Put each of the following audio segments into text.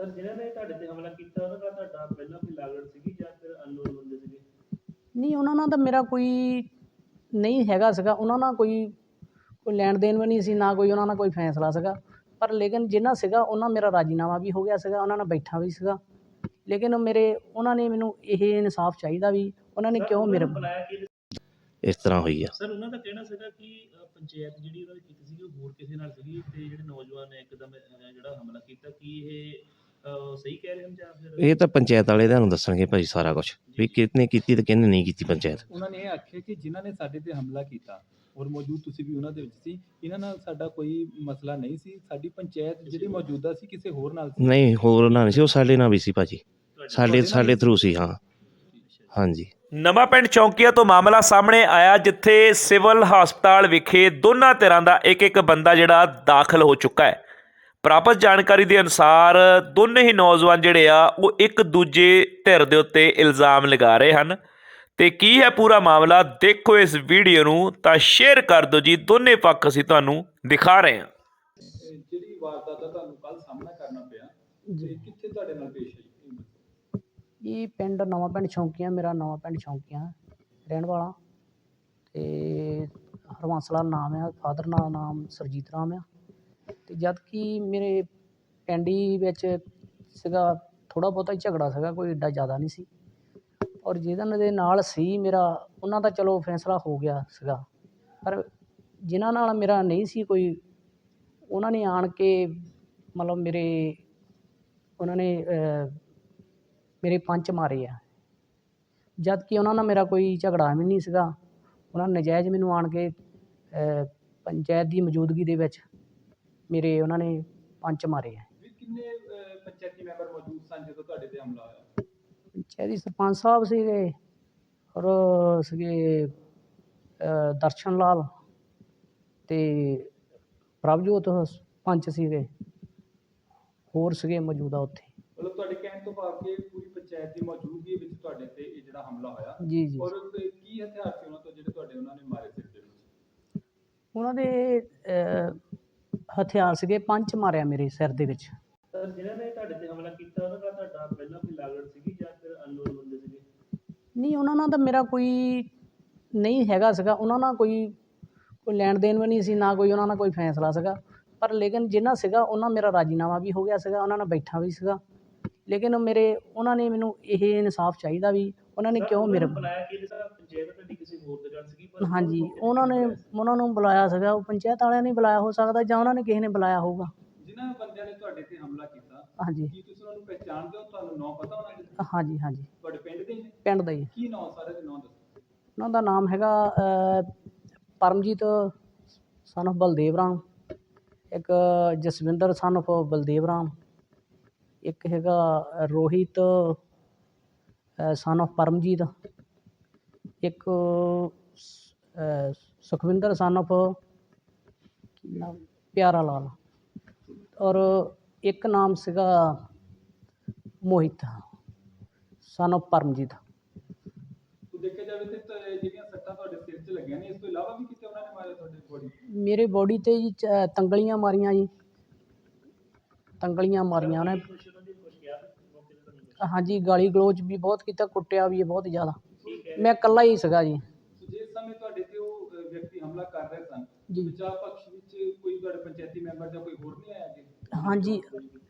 Sir ਜਿਨ੍ਹਾਂ ਨੇ ਤੁਹਾਡੇ ਤੇ ਹਮਲਾ ਕੀਤਾ ਉਹਨਾਂ ਦਾ ਤੁਹਾਡਾ ਪਹਿਲਾਂ ਕੋਈ ਲਾਗੜ ਸੀਗੀ ਜਾਂ ਫਿਰ ਅਨਨੋਨ ਬੰਦੇ ਸੀਗੇ? ਨਹੀਂ ਉਹਨਾਂ ਨਾਲ ਤਾਂ ਮੇਰਾ ਕੋਈ ਨਹੀਂ ਹੈਗਾ ਸੀਗਾ। ਉਹਨਾਂ ਨਾਲ ਕੋਈ ਕੋਈ ਲੈਣ ਦੇਣ ਵੀ ਨਹੀਂ ਸੀ ਨਾ ਕੋਈ ਉਹਨਾਂ ਨਾਲ ਕੋਈ ਫੈਸਲਾ ਸੀਗਾ। ਪਰ ਲੇਕਿਨ ਜਿੰਨਾ ਸੀਗਾ ਉਹਨਾਂ ਮੇਰਾ ਰਾਜੀਨਾਮਾ ਵੀ ਹੋ ਗਿਆ ਸੀਗਾ ਉਹਨਾਂ ਨਾਲ ਬੈਠਾ ਵੀ ਸੀਗਾ। ਲੇਕਿਨ ਮੇਰੇ ਉਹਨਾਂ ਨੇ ਮੈਨੂੰ ਇਹ ਇਨਸਾਫ ਚਾਹੀਦਾ ਵੀ ਉਹਨਾਂ ਨੇ ਕਿਉਂ ਮੇਰੇ ਨੂੰ ਬੁਲਾਇਆ ਕਿ ਇਸ ਤਰ੍ਹਾਂ ਹੋਈ ਆ। ਸਰ ਉਹਨਾਂ ਦਾ ਕਹਿਣਾ ਸੀਗਾ ਕਿ ਅ, ਪੰਚਾਇਤ ਜਿਹੜੀ ਉਹਨਾਂ ਦੀ ਕੀਤੀ ਸੀਗੀ ਉਹ ਹੋਰ ਕਿਸੇ ਨਾਲ ਸੀਗੀ ਤੇ ਜਿਹੜੇ ਨੌਜਵਾਨ ਨੇ ਇੱਕਦਮ ਅ, ਜਿਹੜਾ ਹਮਲਾ ਕੀਤਾ ਕੀ ਇਹ ਸਹੀ ਕਹਿ ਰਹੇ ਹਨ ਜਾਂ ਫਿਰ? ਇਹ ਤਾਂ ਪੰਚਾਇਤ ਵਾਲੇ ਤੁਹਾਨੂੰ ਦੱਸਣਗੇ ਭਾਈ ਸਾਰਾ ਕੁਝ ਵੀ ਕਿਹਨੇ ਕੀਤੀ ਤੇ ਕਿਹਨੇ ਨਹੀਂ ਕੀਤੀ ਪੰਚਾਇਤ। ਉਹਨਾਂ ਨੇ ਇਹ ਆਖਿਆ ਕਿ ਜਿਨ੍ਹਾਂ ਨੇ ਸਾਡੇ ਤੇ ਹਮਲਾ ਕੀਤਾ ਔਰ ਮੌਜੂਦ ਤੁਸੀਂ ਵੀ ਉਹਨਾਂ ਦੇ ਵਿੱਚ ਸੀ ਇਹਨਾਂ ਨਾਲ ਸਾਡਾ ਕੋਈ ਮਸਲਾ ਨਹੀਂ ਸੀ ਸਾਡੀ ਪੰਚਾਇਤ ਜਿਹੜੀ ਮੌਜੂਦਾ ਸੀ ਕਿਸੇ ਹੋਰ ਨਾਲ ਸੀ? ਨਹੀਂ ਹੋਰ ਨਾਲ ਨਹੀਂ ਸੀ ਉਹ ਸਾਡੇ ਨਾਲ ਵੀ ਸੀ ਭਾਜੀ। ਸਾਡੇ ਸਾਡੇ ਹੀ ਥਰੂ ਸੀ ਹਾਂ। ਹਾਂਜੀ। ਨਵਾਂ ਪਿੰਡ ਚੌਂਕੀਆ ਤੋਂ ਮਾਮਲਾ ਸਾਹਮਣੇ ਆਇਆ ਜਿੱਥੇ ਸਿਵਲ ਹਸਪਤਾਲ ਵਿਖੇ ਦੋਨਾਂ ਧਿਰਾਂ ਦਾ ਇੱਕ ਇੱਕ ਬੰਦਾ ਜਿਹੜਾ ਦਾਖਲ ਹੋ ਚੁੱਕਾ ਹੈ। ਪ੍ਰਾਪਤ ਜਾਣਕਾਰੀ ਦੇ ਅਨੁਸਾਰ ਦੋਨੇ ਹੀ ਨੌਜਵਾਨ ਜਿਹੜੇ ਆ ਉਹ ਇੱਕ ਦੂਜੇ ਧਿਰ ਦੇ ਉੱਤੇ ਇਲਜ਼ਾਮ ਲਗਾ ਰਹੇ ਹਨ। ਤੇ ਕੀ ਹੈ ਪੂਰਾ ਮਾਮਲਾ? ਦੇਖੋ ਇਸ ਵੀਡੀਓ ਨੂੰ ਤਾਂ ਸ਼ੇਅਰ ਕਰ ਦਿਓ ਜੀ। ਦੋਨੇ ਪੱਖ ਅਸੀਂ ਤੁਹਾਨੂੰ ਦਿਖਾ ਰਹੇ ਹਾਂ। ਜਿਹੜੀ ਵਾਰਦਾਤ ਦਾ ਤੁਹਾਨੂੰ ਕੱਲ ਸਾਹਮਣਾ ਕਰਨਾ ਪਿਆ। ਤੇ ਕਿੱਥੇ ਤੁਹਾਡੇ ਨਾਲ ਪੇਸ਼ ਆਈ। ਇਹ ਪਿੰਡ ਨਵਾਂ ਪਿੰਡ ਸ਼ੌਂਕੀਆਂ ਮੇਰਾ ਨਵਾਂ ਪਿੰਡ ਸ਼ੌਂਕੀਆਂ ਰਹਿਣ ਵਾਲਾ। ਤੇ ਹਰਵੰਸਲਾ ਨਾਮ ਆ ਫਾਦਰ ਦਾ ਨਾਮ ਸਰਜੀਤ ਰਾਮ ਆ। ਤੇ ਜਦ ਕਿ ਮੇਰੇ ਪਿੰਡ ਹੀ ਵਿੱਚ ਸੀਗਾ, ਥੋੜ੍ਹਾ ਬਹੁਤਾ ਹੀ ਝਗੜਾ ਸੀਗਾ, ਕੋਈ ਐਡਾ ਜ਼ਿਆਦਾ ਨਹੀਂ ਸੀ। ਔਰ ਜਿਹਨਾਂ ਦੇ ਨਾਲ ਸੀ ਮੇਰਾ, ਉਹਨਾਂ ਦਾ ਚਲੋ ਫੈਸਲਾ ਹੋ ਗਿਆ ਸੀਗਾ। ਪਰ ਜਿਨ੍ਹਾਂ ਨਾਲ ਮੇਰਾ ਨਹੀਂ ਸੀ ਕੋਈ, ਉਹਨਾਂ ਨੇ ਆਣ ਕੇ ਮਤਲਬ ਮੇਰੇ, ਉਹਨਾਂ ਨੇ ਮੇਰੇ ਪੰਚ ਮਾਰੇ ਆ। ਜਦ ਕਿ ਉਹਨਾਂ ਨਾਲ ਮੇਰਾ ਕੋਈ ਝਗੜਾ ਵੀ ਨਹੀਂ ਸੀਗਾ। ਉਹਨਾਂ ਨੇ ਨਜਾਇਜ਼ ਮੈਨੂੰ ਆਣ ਕੇ ਪੰਚਾਇਤ ਦੀ ਮੌਜੂਦਗੀ ਦੇ ਵਿੱਚ ਮੇਰੇ ਉਹਨਾਂ ਨੇ ਪੰਜ ਮਾਰੇ ਆ। ਵੀ ਕਿੰਨੇ ਅਹ, ਪੰਚਾਇਤੀ ਮੈਂਬਰ ਮੌਜੂਦ ਸਨ ਜਦੋਂ ਤੁਹਾਡੇ ਤੇ ਹਮਲਾ ਹੋਇਆ? ਪੰਚਾਇਤੀ ਸਰਪੰਚ ਸਾਹਿਬ ਸੀਗੇ ਔਰ ਸੀਗੇ ਅਹ, ਦਰਸ਼ਨ ਲਾਲ ਤੇ ਪ੍ਰਭਜੋਤ ਪੰਚ ਸੀਗੇ। ਹੋਰ ਸੀਗੇ ਮੌਜੂਦਾ ਉੱਥੇ। ਮਤਲਬ ਤੁਹਾਡੇ ਕਹਿਣ ਤੋਂ ਭਾਵ ਕਿ ਪੂਰੀ ਪੰਚਾਇਤ ਦੀ ਮੌਜੂਦਗੀ ਵਿੱਚ ਤੁਹਾਡੇ ਤੇ ਇਹ ਜਿਹੜਾ ਹਮਲਾ ਹੋਇਆ ਜੀ ਜੀ। ਔਰ ਤੇ ਕੀ ਹਥਿਆਰ ਸੀ ਉਹਨਾਂ ਤੋਂ ਜਿਹੜੇ ਤੁਹਾਡੇ ਉਹਨਾਂ ਨੇ ਮਾਰੇ ਸਿਰ ਦੇ ਵਿੱਚ? ਉਹਨਾਂ ਦੇ ਅਹ, ਹਥਿਆਰ ਸੀਗੇ ਪੰਜ ਮਾਰਿਆ ਮੇਰੇ ਸਿਰ ਦੇ ਵਿੱਚ। ਸਰ ਜਿਨ੍ਹਾਂ ਨੇ ਤੁਹਾਡੇ ਤੇ ਹਮਲਾ ਕੀਤਾ ਉਹਨਾਂ ਦਾ ਤੁਹਾਡਾ ਪਹਿਲਾਂ ਕੋਈ ਲਾਗੜ ਸੀਗੀ ਜਾਂ ਫਿਰ ਅਨਨੋਨ ਬੰਦੇ ਸੀਗੇ? ਨਹੀਂ ਉਹਨਾਂ ਨਾਲ ਤਾਂ ਮੇਰਾ ਕੋਈ ਨਹੀਂ ਹੈਗਾ ਸੀਗਾ। ਉਹਨਾਂ ਨਾਲ ਕੋਈ ਕੋਈ ਲੈਣ ਦੇਣ ਵੀ ਨਹੀਂ ਸੀ ਨਾ ਕੋਈ ਉਹਨਾਂ ਨਾਲ ਕੋਈ ਫੈਸਲਾ ਸੀਗਾ। ਪਰ ਲੇਕਿਨ ਜਿੰਨਾ ਸੀਗਾ ਉਹਨਾਂ ਮੇਰਾ ਰਾਜੀਨਾਮਾ ਵੀ ਹੋ ਗਿਆ ਸੀਗਾ ਉਹਨਾਂ ਨਾਲ ਬੈਠਾ ਵੀ ਸੀਗਾ। ਲੇਕਿਨ ਮੇਰੇ ਉਹਨਾਂ ਨੇ ਮੈਨੂੰ ਇਹ ਇਨਸਾਫ ਚਾਹੀਦਾ ਵੀ ਉਹਨਾਂ ਨੇ ਕਿਉਂ ਮੇਰੇ ਨੂੰ ਬੁਲਾਇਆ ਕਿ ਜਿਹੜਾ ਪੰਚਾਇਤ ਤੁਹਾਡੀ ਕਿਸੇ ਹੋਰ ਦੇ ਨਾਲ ਸੀਗੀ ਪਰ ਹਾਂਜੀ ਉਹ- ਉਹਨਾਂ ਨੇ ਉਹਨਾਂ ਨੂੰ ਬੁਲਾਇਆ ਸੀਗਾ ਉਹ ਪੰਚਾਇਤ ਵਾਲਿਆਂ ਨੇ ਬੁਲਾਇਆ ਹੋ ਸਕਦਾ ਜਾਂ ਉਹਨਾਂ ਨੇ ਕਿਸੇ ਨੇ ਬੁਲਾਇਆ ਹੋਊਗਾ। ਜਿਨ੍ਹਾਂ ਬੰਦਿਆਂ ਨੇ ਤੁਹਾਡੇ ਤੇ ਹਮਲਾ ਕੀਤਾ ਹਾਂਜੀ। ਕੀ ਤੁਸੀਂ ਉਹਨਾਂ ਨੂੰ ਪਹਿਚਾਣਦੇ ਹੋ? ਤੁਹਾਨੂੰ ਨਾਂ ਪਤਾ ਉਹਨਾਂ ਦੇ? ਹਾਂਜੀ ਹਾਂਜੀ। ਤੁਹਾਡੇ ਪਿੰਡ ਦੇ ਹੀ? ਨੇ ਪਿੰਡ ਦਾ ਹੀ ਕੀ ਨਾਂ ਸਾਰੇ ਦੇ ਨਾਂ ਦੱਸੋ? ਉਹਨਾਂ ਦਾ ਨਾਮ ਹੈਗਾ ਅਹ, ਪਰਮਜੀਤ ਸਨ of ਬਲਦੇਵ ਰਾਮ ਇੱਕ ਜਸਵਿੰਦਰ ਸਨ of ਬਲਦੇਵ ਰਾਮ ਇੱਕ ਹੈਗਾ ਰੋਹਿਤ ਸਨ of ਪਰਮਜੀਤ ਇੱਕ ਸੁਖਵਿੰਦਰ ਸਨ ਨਾਮ ਪਿਆਰਾ ਲਾਲ ਔਰ ਇੱਕ ਨਾਮ ਸੀਗਾ ਮੋਹਿਤ ਸਨ of ਪਰਮਜੀਤ। ਤੋ ਦੇਖਿਆ ਜਾਵੇ ਤੇ ਤਾਂ ਇਹ ਜਿਹੜੀਆਂ ਸੱਟਾਂ ਤੁਹਾਡੇ ਸਿਰ 'ਚ ਲੱਗੀਆਂ ਨੇ ਇਸ ਤੋਂ ਇਲਾਵਾ ਵੀ ਕਿਤੇ ਉਹਨਾਂ ਨੇ ਮਾਰਿਆ ਤੁਹਾਡੇ ਬੋਡੀ ਮੇਰੇ ਬੋਡੀ ਤੇ ਜੀ ਤੰਗਲੀਆਂ ਮਾਰੀਆਂ ਜੀ। ਤੰਗਲੀਆਂ ਮਾਰੀਆਂ ਉਹਨੇ ਕੁਛ ਉਹਨਾਂ ਦੀ ਕੁਛ ਕਿਹਾ ਮੌਕੇ ਤੇ ਤੁਹਾਨੂੰ ਕੁਛ ਹਾਂਜੀ ਗਾਲੀ ਗਲੋਚ ਵੀ ਬਹੁਤ ਕੀਤਾ ਕੁੱਟਿਆ ਵੀ ਹੈ ਬਹੁਤ ਜ਼ਿਆਦਾ। ਠੀਕ ਹੈ ਮੈਂ ਇਕੱਲਾ ਹੀ ਸੀਗਾ ਜੀ। ਸੋ ਜਿਸ ਸਮੇਂ ਤੁਹਾਡੇ ਤੇ ਉਹ ਅ, ਵਿਅਕਤੀ ਹਮਲਾ ਕਰ ਰਹੇ ਸਨ ਜੀ। ਬਚਾਅ ਪਕਸ਼ ਵਿੱਚ ਕੋਈ ਤੁਹਾਡੇ ਪੰਚਾਇਤੀ ਮੈਂਬਰ ਜਾਂ ਕੋਈ ਹੋਰ ਨਹੀਂ ਆਇਆ ਜੀ? ਹਾਂਜੀ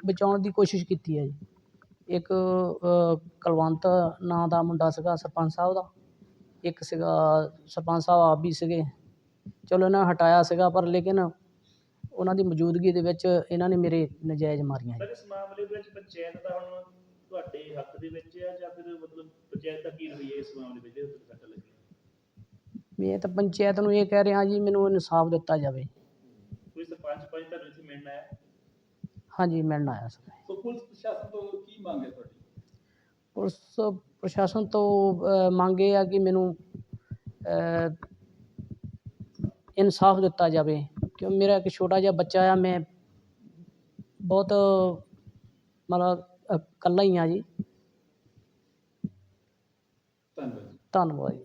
ਬਚਾਉਣ ਦੀ ਕੋਸ਼ਿਸ਼ ਕੀਤੀ ਹੈ ਜੀ। ਇੱਕ ਅ, ਕੁਲਵੰਤ ਨਾਂ ਦਾ ਮੁੰਡਾ ਸੀਗਾ ਸਰਪੰਚ ਸਾਹਿਬ ਦਾ। ਇੱਕ ਸੀਗਾ ਸਰਪੰਚ ਸਾਹਿਬ ਆਪ ਵੀ ਸੀਗੇ। ਚਲੋ ਇਹਨਾਂ ਨੇ ਹਟਾਇਆ ਸੀਗਾ ਪਰ ਲੇਕਿਨ ਉਹਨਾਂ ਦੀ ਮੌਜੂਦਗੀ ਦੇ ਵਿੱਚ ਇਹਨਾਂ ਨੇ ਮੇਰੇ ਨਜਾਇਜ਼ ਮਾਰੀਆਂ ਜੀ। ਸਰ ਇਸ ਮਾਮਲੇ ਵਿੱਚ ਪੰਚਾਇਤ ਦਾ ਹੁਣ ਤੁਹਾਡੇ ਹੱਕ ਦੇ ਵਿੱਚ ਹੈ ਜਾਂ ਫਿਰ ਮਤਲਬ ਪੰਚਾਇਤ ਦਾ ਕੀ ਰਵਈਆ ਇਸ ਮਾਮਲੇ ਵਿੱਚ ਜਿਹਦੇ ਉੱਤੇ ਸੱਟ ਲੱਗੀ ਮੈਂ ਤਾਂ ਪੰਚਾਇਤ ਨੂੰ ਇਹ ਕਹਿ ਰਿਹਾ ਜੀ ਮੈਨੂੰ ਇਨਸਾਫ ਦਿੱਤਾ ਜਾਵੇ। ਕੋਈ ਸਰਪੰਚ ਪੰਚ ਤੁਹਾਨੂੰ ਇੱਥੇ ਮਿਲਣ ਆਇਆ? ਹਾਂਜੀ ਮਿਲਣ ਆਇਆ ਸੀ ਸੋ ਪੁਲਿਸ ਪ੍ਰਸ਼ਾਸਨ ਤੋਂ ਕੀ ਮੰਗ ਹੈ ਤੁਹਾਡੀ? ਪੁਲਿਸ ਪ੍ਰਸ਼ਾਸਨ ਤੋਂ ਮੰਗ ਇਹ ਆ ਕਿ ਮੈਨੂੰ ਇਨਸਾਫ ਦਿੱਤਾ ਜਾਵੇ। ਕਿਉਂ ਮੇਰਾ ਇੱਕ ਛੋਟਾ ਜਿਹਾ ਬੱਚਾ ਆ ਮੈਂ ਬਹੁਤ ਮਤਲਬ ਅ, ਇਕੱਲਾ ਹੀ ਆ ਜੀ। ਧੰਨਵਾਦ ਜੀ। ਧੰਨਵਾਦ ਜੀ।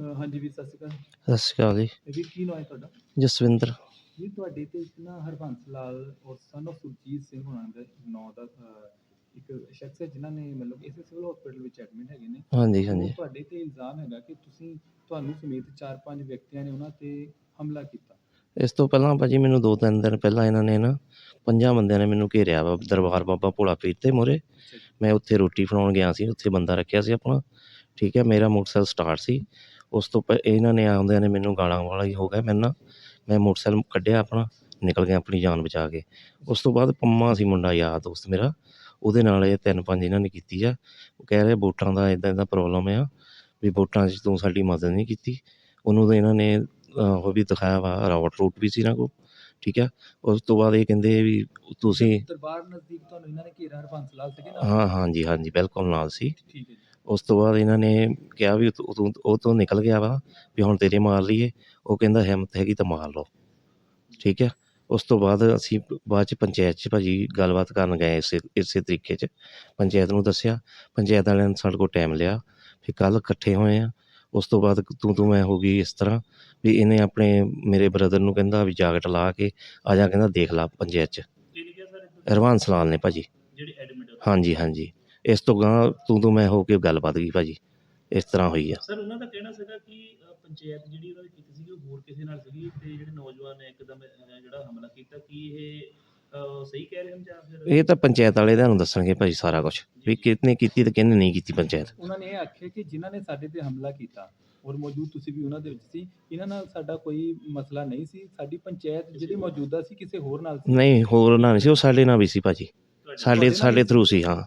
ਅ, ਹਾਂਜੀ ਵੀ ਸਤਿ ਸ਼੍ਰੀ ਅਕਾਲ। ਸਤਿ ਸ਼੍ਰੀ ਅਕਾਲ ਜੀ। ਇਹ ਕੀ ਨਾਂ ਹੈ ਤੁਹਾਡਾ? ਜਸਵਿੰਦਰ। ਜੀ ਤੁਹਾਡੇ ਤੇ ਇੱਕ ਨਾ ਹਰਬੰਸ ਲਾਲ ਔਰ ਸਨ of ਸੁਰਜੀਤ ਸਿੰਘ ਹੋਣਾ ਦਾ ਨਾਂ ਦਾ ਅਹ, ਇੱਕ ਸ਼ਖਸ ਹੈ ਜਿਨ੍ਹਾਂ ਨੇ ਮਤਲਬ ਇਸੇ ਸਿਵਲ ਹਸਪੀਟਲ ਵਿੱਚ ਐਡਮਿਟ ਹੈਗੇ ਨੇ। ਹਾਂਜੀ ਉਹ ਹਾਂਜੀ ਤੁਹਾਡੇ ਤੇ ਇਲਜ਼ਾਮ ਹੈਗਾ ਕਿ ਤੁਸੀਂ ਤੁਹਾਨੂੰ ਸਮੇਤ ਚਾਰ ਪੰਜ ਵਿਅਕਤੀਆਂ ਨੇ ਉਹਨਾਂ ਤੇ ਹਮਲਾ ਕੀਤਾ। ਇਸ ਤੋਂ ਪਹਿਲਾਂ ਭਾਜੀ ਮੈਨੂੰ ਦੋ ਤਿੰਨ ਦਿਨ ਪਹਿਲਾਂ ਇਹਨਾਂ ਨੇ ਨਾ ਪੰਜਾਂ ਬੰਦਿਆਂ ਨੇ ਮੈਨੂੰ ਘੇਰਿਆ ਵਾ ਦਰਬਾਰ ਬਾਬਾ ਭੋਲਾ ਪੀਰ ਤੇ ਮੋਰੇ। ਮੈਂ ਉੱਥੇ ਰੋਟੀ ਫੜਾਉਣ ਗਿਆ ਸੀ ਉੱਥੇ ਬੰਦਾ ਰੱਖਿਆ ਸੀ ਆਪਣਾ। ਠੀਕ ਹੈ ਮੇਰਾ ਮੋਟਰਸਾਈਕਲ ਸਟਾਰਟ ਸੀ। ਉਸ ਤੋਂ ਪਹਿ ਇਹਨਾਂ ਨੇ ਆਉਂਦਿਆਂ ਨੇ ਮੈਨੂੰ ਗਾਲਾਂ ਵਾਲਾ ਹੀ ਹੋ ਗਿਆ ਮੇਰੇ ਨਾਲ। ਮੈਂ ਮੋਟਰਸਾਈਕਲ ਕੱਢਿਆ ਆਪਣਾ ਨਿਕਲ ਗਿਆ ਆਪਣੀ ਜਾਨ ਬਚਾ ਕੇ। ਉਸ ਤੋਂ ਬਾਅਦ ਪੰਮਾ ਸੀ ਮੁੰਡਾ ਯਾਰ ਦੋਸਤ ਮੇਰਾ। ਉਹਦੇ ਨਾਲ ਇਹ ਤਿੰਨ ਪੰਜ ਇਹਨਾਂ ਨੇ ਕੀਤੀ ਆ। ਉਹ ਕਹਿ ਰਹੇ ਵੋਟਾਂ ਦਾ ਇਦਾਂ ਇਦਾਂ ਪ੍ਰੋਬਲਮ ਆ ਵੀ ਵੋਟਾਂ 'ਚ ਤੂੰ ਸਾਡੀ ਮਦਦ ਨਹੀਂ ਕੀਤੀ। ਉਹਨੂੰ ਤਾਂ ਇਹਨਾਂ ਨੇ ਉਹ ਵੀ ਦਿਖਾਇਆ ਵਾ ਰਾਵਟ ਰੂਟ ਵੀ ਸੀ ਇਹਨਾਂ ਕੋਲ। ਠੀਕ ਹੈ? ਉਸ ਤੋਂ ਬਾਅਦ ਇਹ ਕਹਿੰਦੇ ਵੀ ਤੁਸੀਂ ਦਰਬਾਰ ਨਜ਼ਦੀਕ ਤੁਹਾਨੂੰ ਇਹਨਾਂ ਨੇ ਘੇਰਾ ਹਰਬੰਸ ਲਾਲ ਸੀਗੇ ਨਾ ਹਾਂ ਹਾਂਜੀ ਹਾਂਜੀ ਬਿਲਕੁਲ ਨਾਲ ਸੀ। ਠੀਕ ਹੈ ਜੀ। ਉਸ ਤੋਂ ਬਾਅਦ ਇਹਨਾਂ ਨੇ ਕਿਹਾ ਵੀ ਤੂੰ ਤੂੰ- ਉਹ ਤੋਂ ਨਿਕਲ ਗਿਆ ਵਾ ਵੀ ਹੁਣ ਤੇਰੇ ਮਾਰ ਲਈਏ। ਉਹ ਕਹਿੰਦਾ ਹਿੰਮਤ ਹੈਗੀ ਤਾਂ ਮਾਰ ਲਓ। ਠੀਕ ਹੈ? ਉਸ ਤੋਂ ਬਾਅਦ ਅਸੀਂ ਬਾਅਦ ਚ ਪੰਚਾਇਤ ਚ ਭਾਜੀ ਗੱਲਬਾਤ ਕਰਨ ਗਏ ਇਸੇ ਇਸੇ ਤਰੀਕੇ ਚ। ਪੰਚਾਇਤ ਨੂੰ ਦੱਸਿਆ। ਪੰਚਾਇਤ ਵਾਲਿਆਂ ਨੇ ਸਾਡੇ ਕੋਲ ਟਾਈਮ ਲਿਆ। ਫਿਰ ਕੱਲ ਇਕੱਠੇ ਹੋਏ ਆ। ਉਸ ਤੋਂ ਬਾਅਦ ਤੂੰ ਤੂੰ ਮੈਂ ਹੋ ਗਈ ਇਸ ਤਰ੍ਹਾਂ ਵੀ ਇਹਨੇ ਆਪਣੇ ਮੇਰੇ ਬ੍ਰਦਰ ਨੂੰ ਕਹਿੰਦਾ ਵੀ ਜਾਕਟ ਲਾ ਕੇ ਆ ਜਾ ਕਹਿੰਦਾ ਦੇਖ ਲਾ ਪੰਚਾਇਤ ਚ। ਕਿਹਨੇ ਕਿਹਾ ਸਰ ਇੱਦਾਂ? ਹਰਵੰਸ ਲਾਲ ਨੇ ਭਾਜੀ। ਹਾਂਜੀ ਹਾਂਜੀ। ਇਸ ਤੋਂ ਗਾਂ ਤੂੰ ਤੂੰ ਮੈਂ ਹੋ ਕੇ ਗੱਲਬਾਤ ਗਈ ਭਾਜੀ। ਇਸ ਤਰ੍ਹਾਂ ਹੋਈ ਆ। ਸਰ ਉਹਨਾਂ ਦਾ ਕਹਿਣਾ ਸੀਗਾ ਕਿ ਪੰਚਾਇਤ ਜਿਹੜੀ ਉਹਨਾਂ ਦੀ ਕੀਤੀ ਸੀਗੀ ਉਹ ਹੋਰ ਕਿਸੇ ਨਾਲ ਸੀਗੀ ਤੇ ਜਿਹੜੇ ਨੌਜਵਾਨ ਨੇ ਇੱਕਦਮ ਜਿਹੜਾ ਹਮਲਾ ਕੀਤਾ ਕੀ ਇਹ ਸਹੀ ਕਹਿ ਰਹੇ ਹਨ ਜਾਂ ਫਿਰ? ਇਹ ਤਾਂ ਪੰਚਾਇਤ ਵਾਲੇ ਤੁਹਾਨੂੰ ਦੱਸਣਗੇ ਭਾਜੀ ਸਾਰਾ ਕੁਝ ਵੀ ਕਿਹਨੇ ਕੀਤੀ ਤੇ ਕਿਹਨੇ ਨਹੀਂ ਕੀਤੀ ਪੰਚਾਇਤ। ਉਹਨਾਂ ਨੇ ਇਹ ਆਖਿਆ ਕਿ ਜਿਨ੍ਹਾਂ ਨੇ ਸਾਡੇ ਤੇ ਹਮਲਾ ਕੀਤਾ ਔਰ ਮੌਜੂਦ ਤੁਸੀਂ ਵੀ ਉਹਨਾਂ ਦੇ ਵਿੱਚ ਸੀ ਇਹਨਾਂ ਨਾਲ ਸਾਡਾ ਕੋਈ ਮਸਲਾ ਨਹੀਂ ਸੀ। ਸਾਡੀ ਪੰਚਾਇਤ ਜਿਹੜੀ ਮੌਜੂਦਾ ਸੀ ਕਿਸੇ ਹੋਰ ਨਾਲ ਸੀ। ਨਹੀਂ ਹੋਰ ਨਹੀਂ ਸੀ ਉਹ ਸਾਡੇ ਨਾਲ ਵੀ ਸੀ ਭਾਜੀ। ਸਾਡੇ ਸਾਡੇ ਥਰੂ ਸੀ? ਹਾਂ।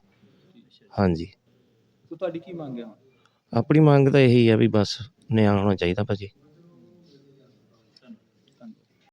ਹਾਂਜੀ। ਸੋ ਤੁਹਾਡੀ ਕੀ ਮੰਗ ਹੈ ਹੁਣ? ਆਪਣੀ ਮੰਗ ਤਾਂ ਇਹੀ ਆ ਵੀ ਬਸ ਨਿਆਂ ਹੋਣਾ ਚਾਹੀਦਾ ਭਾਜੀ।